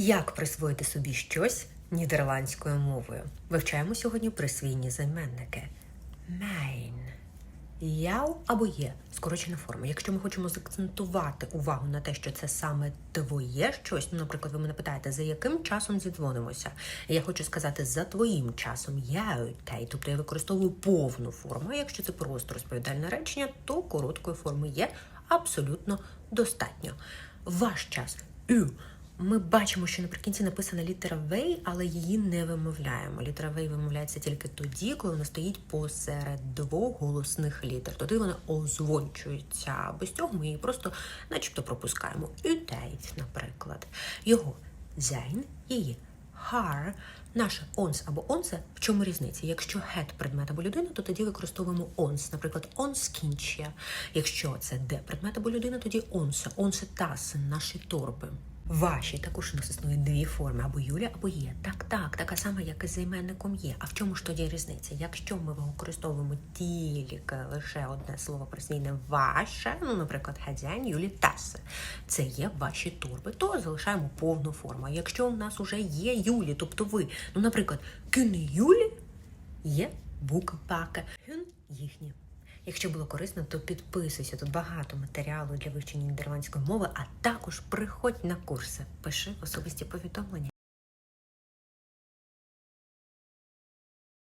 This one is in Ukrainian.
Як присвоїти собі щось нідерландською мовою? Вивчаємо сьогодні присвійні займенники. Mein. Яу або є скорочена форма. Якщо ми хочемо заакцентувати увагу на те, що це саме твоє щось, ну, наприклад, ви мене питаєте, за яким часом зідзвонимося? Я хочу сказати за твоїм часом яутей, тобто я використовую повну форму. А якщо це просто розповідальне речення, то короткої форми є абсолютно достатньо. Ваш час ю. Ми бачимо, що наприкінці написана літера В, але її не вимовляємо. Літера В вимовляється тільки тоді, коли вона стоїть посеред двох голосних літер. Тоді вона озвучується. А Без цього ми її просто, начебто, пропускаємо. Утейт, наприклад. Його sein, її har, наше ons або онсе. В чому різниця? Якщо head предмет або людина, то тоді використовуємо ons. Наприклад, ons кінчія. Якщо це де предмет або людина, тоді онсе. Онсе тасен, наші торби. Ваші також у нас існує дві форми або Юля, або є. Так, так, така сама, як і з займенником є. А в чому ж тоді різниця? Якщо ми використовуємо тільки лише одне слово присвійне ваше, ну, наприклад, хазяїн Юлі тасе, це є ваші торби, то залишаємо повну форму. А Якщо у нас вже є Юлі, тобто ви, ну, наприклад, кюни Юлі є букпака, хюн їхні. Якщо було корисно, то підписуйся. Тут багато матеріалу для вивчення нідерландської мови, а також приходь на курси. Пиши особисті повідомлення.